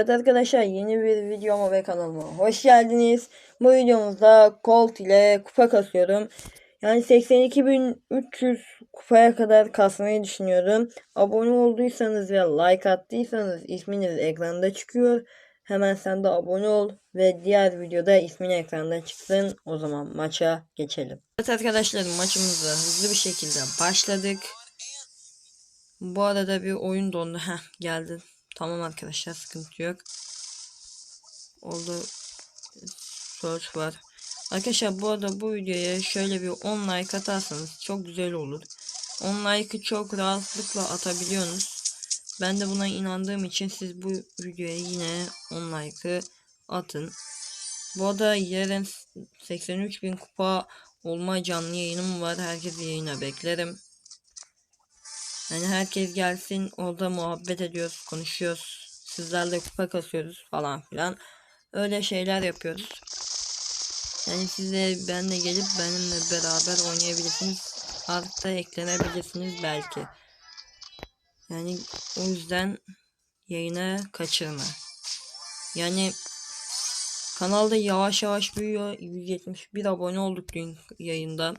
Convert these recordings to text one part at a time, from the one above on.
Evet arkadaşlar yeni bir videoma ve kanalıma hoş geldiniz. Bu videomuzda Colt ile kupa kasıyorum. Yani 82.300 kupaya kadar kasmayı düşünüyorum. Abone olduysanız ve like attıysanız isminiz ekranda çıkıyor. Hemen sen de abone ol ve diğer videoda ismin ekranda çıksın. O zaman maça geçelim. Evet arkadaşlar maçımıza hızlı bir şekilde başladık. Bu arada bir oyun dondu. Heh geldi. Tamam arkadaşlar sıkıntı yok. Oldu. Search var. Arkadaşlar bu arada bu videoya şöyle bir 10 like atarsanız çok güzel olur. 10 like'ı çok rahatlıkla atabiliyorsunuz. Ben de buna inandığım için siz bu videoya yine 10 like'ı atın. Bu arada yarın 83.000 kupa olma canlı yayınım var. Herkesi yayına beklerim. Yani herkes gelsin orada muhabbet ediyoruz, konuşuyoruz. Sizlerle kupa kasıyoruz falan filan. Öyle şeyler yapıyoruz. Yani siz de gelip benimle beraber oynayabilirsiniz. Artı eklenebilirsiniz belki. Yani o yüzden yayına kaçırma. Yani kanalda yavaş yavaş büyüyor. 171 abone olduk dün yayında.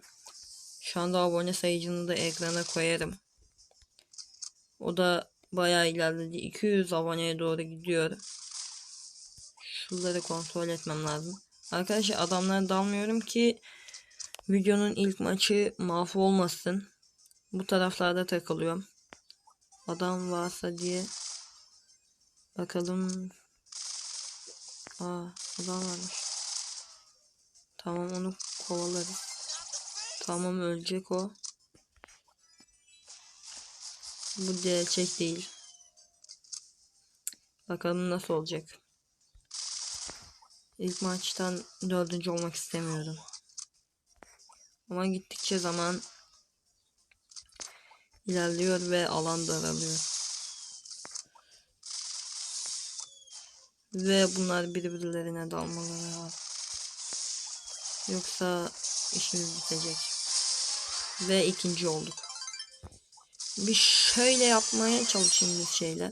Şu anda abone sayıcını da ekrana koyarım. O da bayağı ilerledi. 200 aboneye doğru gidiyor. Şunları kontrol etmem lazım. Arkadaşlar adamlara dalmıyorum ki videonun ilk maçı mahvolmasın. Bu taraflarda takılıyorum. Adam varsa diye bakalım. Aa adam varmış. Tamam onu kovalarız. Tamam ölecek o. Bu gerçek değil. Bakalım nasıl olacak. İlk maçtan dördüncü olmak istemiyorum. Ama gittikçe zaman ilerliyor ve alan daralıyor. Ve bunlar birbirlerine dalmaları var. Yoksa işimiz bitecek. Ve ikinci olduk. Bir şöyle yapmaya çalışayım bir şeyler.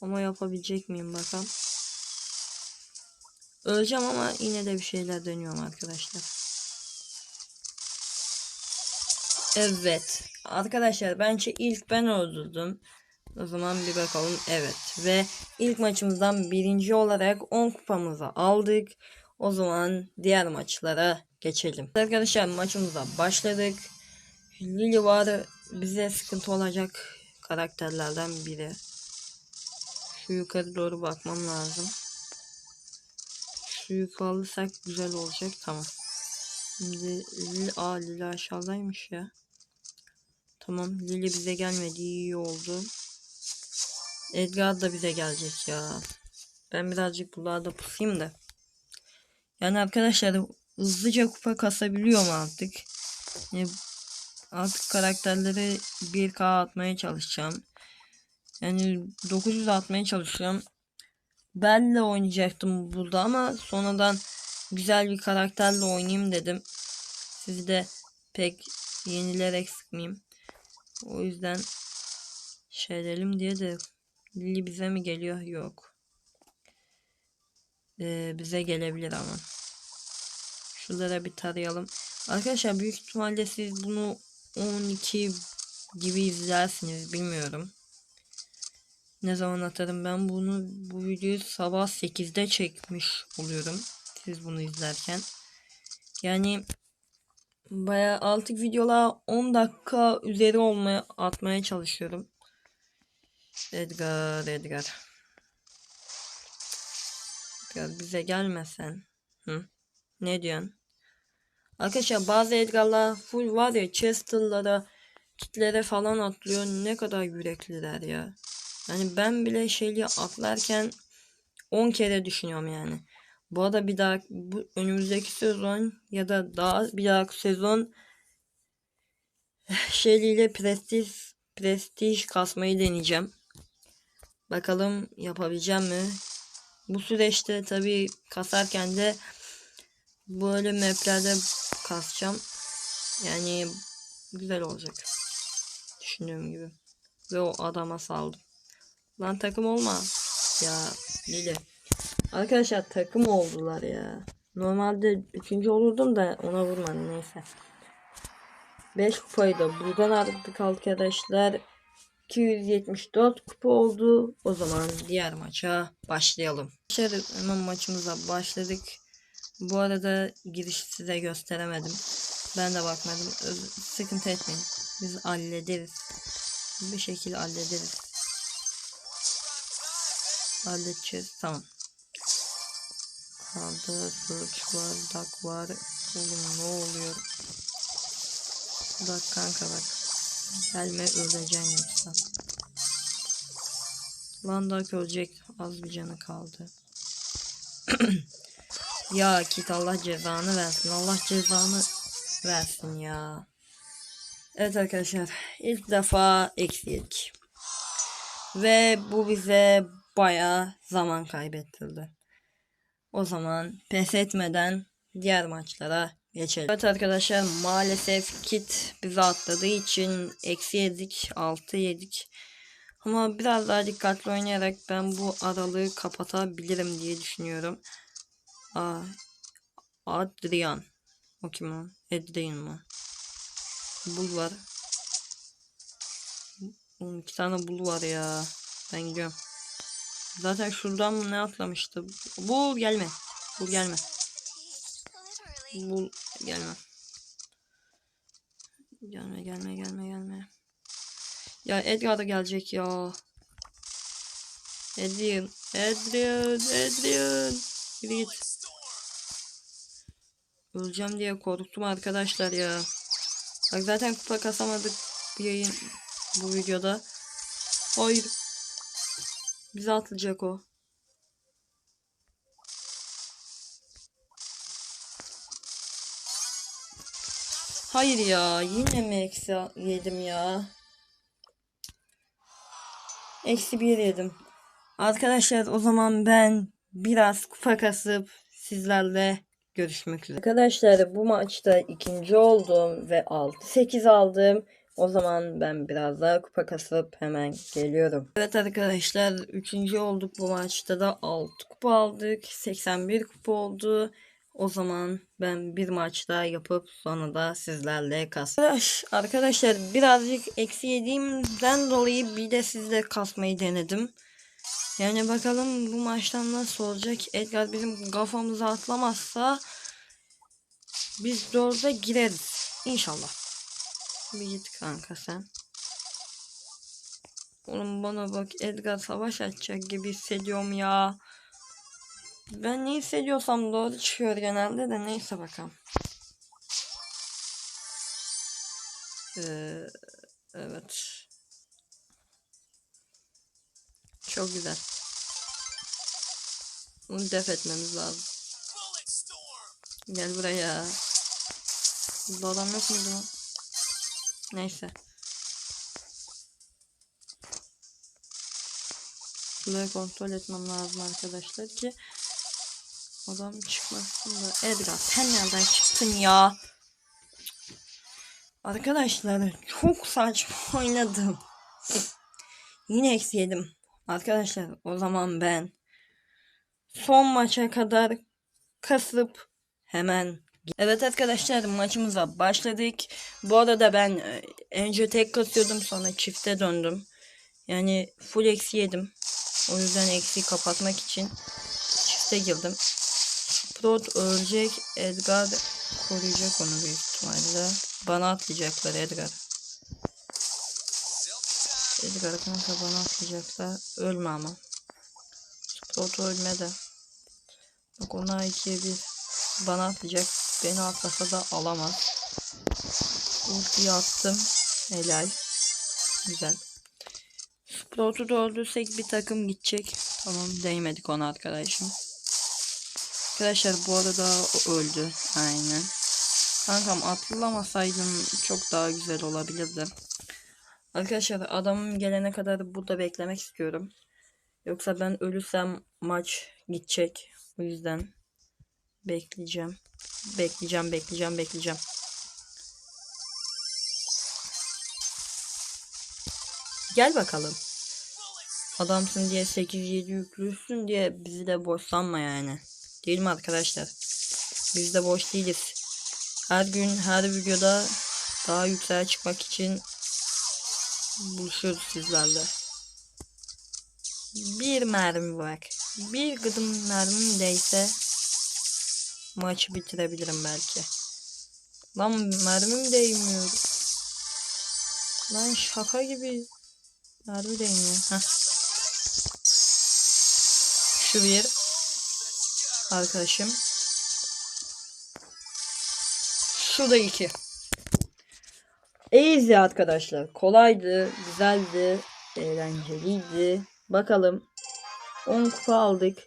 Ama yapabilecek miyim bakalım. Öleceğim ama yine de bir şeyler dönüyorum arkadaşlar. Evet. Arkadaşlar bence ilk ben öldürdüm. O zaman bir bakalım. Evet. Ve ilk maçımızdan birinci olarak 10 kupamızı aldık. O zaman diğer maçlara geçelim. Arkadaşlar maçımıza başladık. Lily var. Bize sıkıntı olacak karakterlerden biri. Şu yukarı doğru bakmam lazım. Şu yukarı alırsak güzel olacak. Tamam. Şimdi Lili, aa Lili aşağıdaymış ya. Tamam Lili bize gelmedi iyi oldu. Edgar da bize gelecek ya. Ben birazcık buralarda pusayım da. Yani arkadaşlar hızlıca kupa kasabiliyorum artık. Yani artık karakterleri 1K atmaya çalışacağım. Yani 900 atmaya çalışıyorum. Benle oynayacaktım burada ama sonradan güzel bir karakterle oynayayım dedim. Sizi de pek yenilerek sıkmayayım. O yüzden şey edelim diye de Lili bize mi geliyor? Yok. Ee, bize gelebilir ama. Şuralara bir tarayalım. Arkadaşlar büyük ihtimalle siz bunu 12 gibi izlersiniz bilmiyorum. Ne zaman atarım ben bunu bu videoyu sabah 8'de çekmiş oluyorum. Siz bunu izlerken. Yani bayağı artık videolar 10 dakika üzeri olmaya atmaya çalışıyorum. Edgar Edgar. Edgar bize gelmesen. Hı? Ne diyorsun? Arkadaşlar bazı Edgar'lar full var ya Chester'lara kitlere falan atlıyor. Ne kadar yürekliler ya. Yani ben bile şeyi atlarken 10 kere düşünüyorum yani. Bu arada bir daha bu önümüzdeki sezon ya da daha bir dahaki sezon şeyliyle prestij prestij kasmayı deneyeceğim. Bakalım yapabileceğim mi? Bu süreçte tabi kasarken de böyle maplerde kasacağım. Yani güzel olacak. Düşündüğüm gibi. Ve o adama saldım. Lan takım olma. Ya Lili. Arkadaşlar takım oldular ya. Normalde üçüncü olurdum da ona vurmadım neyse. 5 kupayı da buradan aldık arkadaşlar. 274 kupa oldu. O zaman diğer maça başlayalım. Hemen maçımıza başladık. Bu arada giriş size gösteremedim. Ben de bakmadım. Öz- Sıkıntı etmeyin. Biz hallederiz. Bir şekilde hallederiz. Halledeceğiz. Tamam. Kaldı. Search var. Duck var. Oğlum ne oluyor? Duck kanka bak. Gelme öleceksin yoksa. Lan Duck ölecek. Az bir canı kaldı. ya kit Allah cezanı versin. Allah cezanı versin ya. Evet arkadaşlar. ilk defa eksi yedik. Ve bu bize bayağı zaman kaybettirdi. O zaman pes etmeden diğer maçlara geçelim. Evet arkadaşlar maalesef kit bizi atladığı için eksi yedik 6 yedik. Ama biraz daha dikkatli oynayarak ben bu aralığı kapatabilirim diye düşünüyorum. Aa, Adrian. O kim o? Adrian mı? Bul var. Oğlum iki tane bul var ya. Ben gidiyorum. Zaten şuradan mı ne atlamıştı? Bul gelme. Bul gelme. Bul gelme. Gelme gelme gelme gelme. Ya Edgar da gelecek ya. Adrian. Adrian. Adrian. Git. Öleceğim diye korktum arkadaşlar ya. Bak zaten kupa kasamadık yayın bu videoda. Hayır. Bize atlayacak o. Hayır ya yine mi eksi yedim ya? Eksi bir yedim. Arkadaşlar o zaman ben biraz kupa kasıp sizlerle görüşmek üzere. Arkadaşlar bu maçta ikinci oldum ve 6-8 aldım. O zaman ben biraz daha kupa kasıp hemen geliyorum. Evet arkadaşlar 3. olduk bu maçta da 6 kupa aldık. 81 kupa oldu. O zaman ben bir maç daha yapıp sonra da sizlerle kas. Arkadaş, arkadaşlar birazcık eksi yediğimden dolayı bir de sizle kasmayı denedim. Yani bakalım bu maçtan nasıl olacak. Edgar bizim kafamıza atlamazsa biz dörde gireriz. İnşallah. Bir git kanka sen. Oğlum bana bak Edgar savaş açacak gibi hissediyorum ya. Ben ne hissediyorsam doğru çıkıyor genelde de neyse bakalım. Ee, evet. Çok güzel. Bunu def etmemiz lazım. Gel buraya. Burada adam yok muydu? Neyse. Burayı kontrol etmem lazım arkadaşlar ki adam çıkmasın da. Edgar sen nereden çıktın ya? Arkadaşlar çok saçma oynadım. Yine eksi yedim. Arkadaşlar o zaman ben son maça kadar kasıp hemen Evet arkadaşlar maçımıza başladık. Bu arada ben e, önce tek kasıyordum sonra çifte döndüm. Yani full eksi yedim. O yüzden eksiği kapatmak için çifte girdim. Prot ölecek. Edgar koruyacak onu büyük ihtimalle. Bana atlayacaklar Edgar. Edgar kanka bana atlayacaklar. Ölme ama. Prot ölme de. Bak ona ikiye bir bana atlayacak. Beni atlasa da alamaz. Ultiyi attım. Helal. Güzel. Sprout'u da bir takım gidecek. Tamam değmedik ona arkadaşım. Arkadaşlar bu arada öldü. Aynen. Kankam atlamasaydın çok daha güzel olabilirdi. Arkadaşlar adamım gelene kadar burada beklemek istiyorum. Yoksa ben ölürsem maç gidecek. O yüzden bekleyeceğim. Bekleyeceğim, bekleyeceğim, bekleyeceğim. Gel bakalım. Adamsın diye 8-7 yüklüsün diye bizi de boş sanma yani. Değil mi arkadaşlar? Biz de boş değiliz. Her gün her videoda daha yükseğe çıkmak için buluşuyoruz sizlerle. Bir mermi bak. Bir gıdım mermim değse maçı bitirebilirim belki. Lan mermim değmiyor. Lan şaka gibi. Mermi değmiyor. Heh. Şu bir. Arkadaşım. Şu da iki. Easy arkadaşlar. Kolaydı, güzeldi, eğlenceliydi. Bakalım. 10 kupa aldık.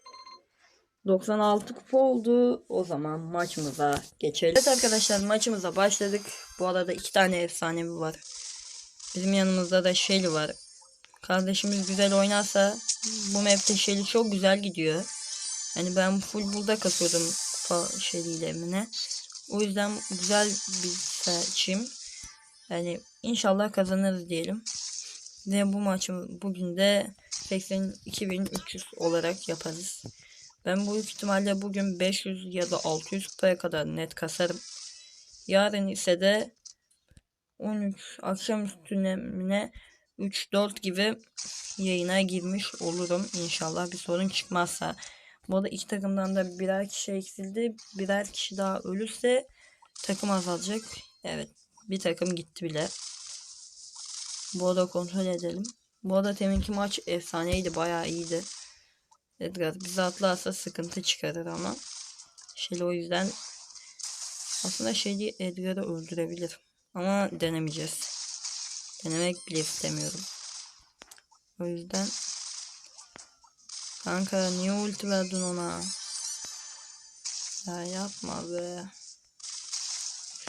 96 kupa oldu. O zaman maçımıza geçelim. Evet arkadaşlar maçımıza başladık. Bu arada iki tane efsanevi var. Bizim yanımızda da Shelly var. Kardeşimiz güzel oynarsa bu map'te Shelly çok güzel gidiyor. Yani ben full burada kasıyordum kupa Shelly ile Emine. O yüzden güzel bir seçim. Yani inşallah kazanırız diyelim. Ve bu maçı bugün de 82.300 olarak yaparız. Ben büyük ihtimalle bugün 500 ya da 600 kupaya kadar net kasarım. Yarın ise de 13 akşam üstüne 3-4 gibi yayına girmiş olurum. İnşallah bir sorun çıkmazsa. Bu arada iki takımdan da birer kişi eksildi. Birer kişi daha ölürse takım azalacak. Evet bir takım gitti bile. Bu arada kontrol edelim. Bu arada teminki maç efsaneydi. Bayağı iyiydi. Edgar bizi atlarsa sıkıntı çıkarır ama. Shelly o yüzden aslında Shelly Edgar'ı öldürebilir. Ama denemeyeceğiz. Denemek bile istemiyorum. O yüzden Kanka niye ulti verdin ona? Ya yapma be.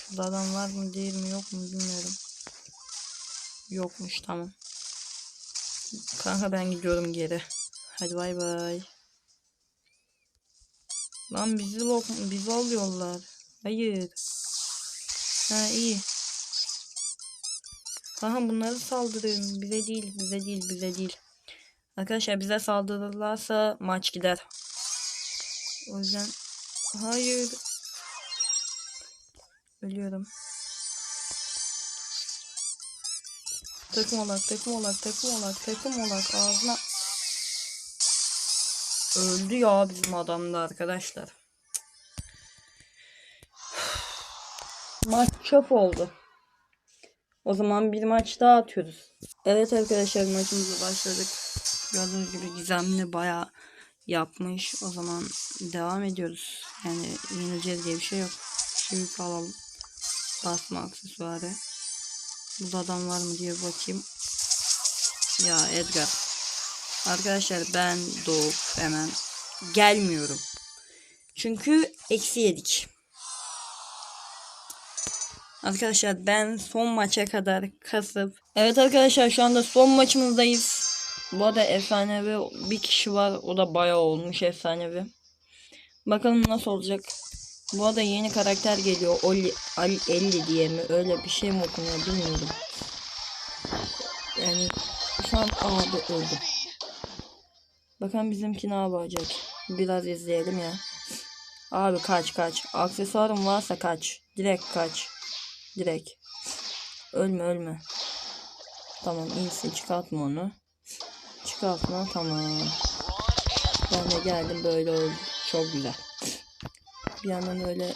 Şurada adam var mı değil mi yok mu bilmiyorum. Yokmuş tamam. Kanka ben gidiyorum geri. Hadi bay bay. Lan bizi lok bizi alıyorlar. Hayır. Ha iyi. Kanka bunları saldırın. Bize değil, bize değil, bize değil. Arkadaşlar bize saldırırlarsa maç gider. O yüzden hayır. Ölüyorum. Takım olak, takım olak, takım olak, takım olak ağzına. Öldü ya bizim adam da arkadaşlar. Maç çöp oldu. O zaman bir maç daha atıyoruz. Evet arkadaşlar maçımıza başladık. Gördüğünüz gibi Gizemli baya yapmış. O zaman devam ediyoruz. Yani yenileceğiz diye bir şey yok. Şimdi alalım. Basma aksesuarı. Burada adam var mı diye bakayım. Ya Edgar. Arkadaşlar ben doğup hemen gelmiyorum. Çünkü eksi yedik. Arkadaşlar ben son maça kadar kasıp Evet arkadaşlar şu anda son maçımızdayız. Bu arada efsanevi bir kişi var. O da bayağı olmuş efsanevi. Bakalım nasıl olacak. Bu arada yeni karakter geliyor. Oli, Ali 50 diye mi? Öyle bir şey mi okunuyor bilmiyorum. Yani şu an abi öldü. Bakalım bizimki ne yapacak. Biraz izleyelim ya. Abi kaç kaç. Aksesuarım varsa kaç. Direkt kaç. Direkt. Ölme ölme. Tamam iyisin çıkartma onu. Çıkartma tamam. Ben de geldim böyle oldu. Çok güzel. Bir yandan öyle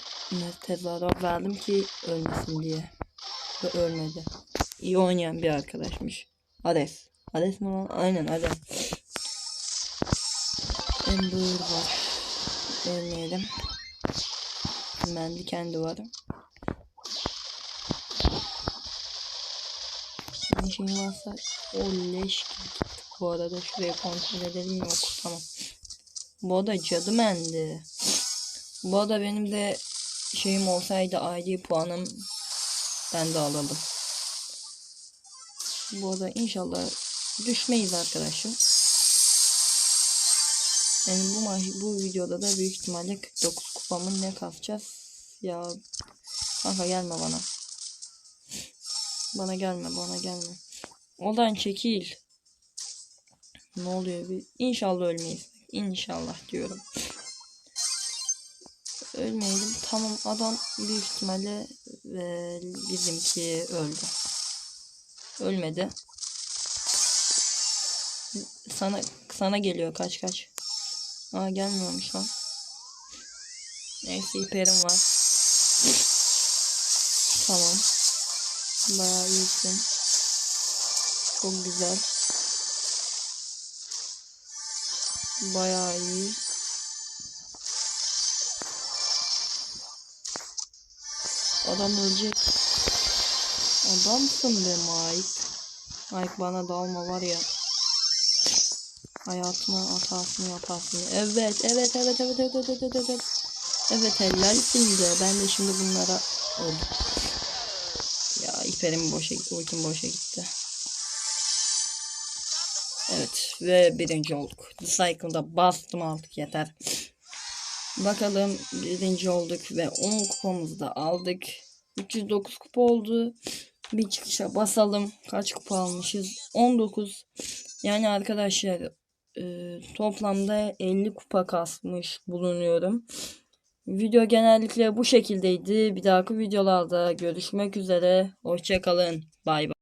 tezahürat verdim ki ölmesin diye. Ve ölmedi. İyi oynayan bir arkadaşmış. Hades. Hades mi lan? Aynen Hades. Ember var. Ölmeyelim. Mendi kendi var. Bir şey varsa o leş gibi. Bu arada şuraya kontrol edelim yok. Tamam. Bu da cadı mendi. Bu arada benim de şeyim olsaydı ID puanım ben de alırdım. Bu arada inşallah düşmeyiz arkadaşım. Yani bu bu videoda da büyük ihtimalle 49 kupamın ne kasacağız? Ya kanka gelme bana. Bana gelme, bana gelme. Oradan çekil. Ne oluyor? İnşallah ölmeyiz. İnşallah diyorum. Ölmeyelim. Tamam adam büyük ihtimalle ve bizimki öldü. Ölmedi. Sana sana geliyor kaç kaç. Aa gelmiyormuş lan. Neyse hiperim var. Tamam. Bayağı iyisin. Çok güzel. Bayağı iyi. Adam ölecek. Adamsın be Mike. Mike bana dalma var ya. Hayatına hatasını yaparsın. Evet, evet, evet, evet, evet, evet, evet, evet. Evet, helalsin de. Ben de şimdi bunlara öldüm. Ya iperim boşa gitti, ultim boşa gitti. Evet ve birinci olduk. The Cycle'da bastım artık yeter. Bakalım birinci olduk ve 10 kupamızı da aldık. 309 kupa oldu. Bir çıkışa basalım. Kaç kupa almışız? 19. Yani arkadaşlar e, toplamda 50 kupa kasmış bulunuyorum. Video genellikle bu şekildeydi. Bir dahaki videolarda görüşmek üzere. Hoşçakalın. Bay bay.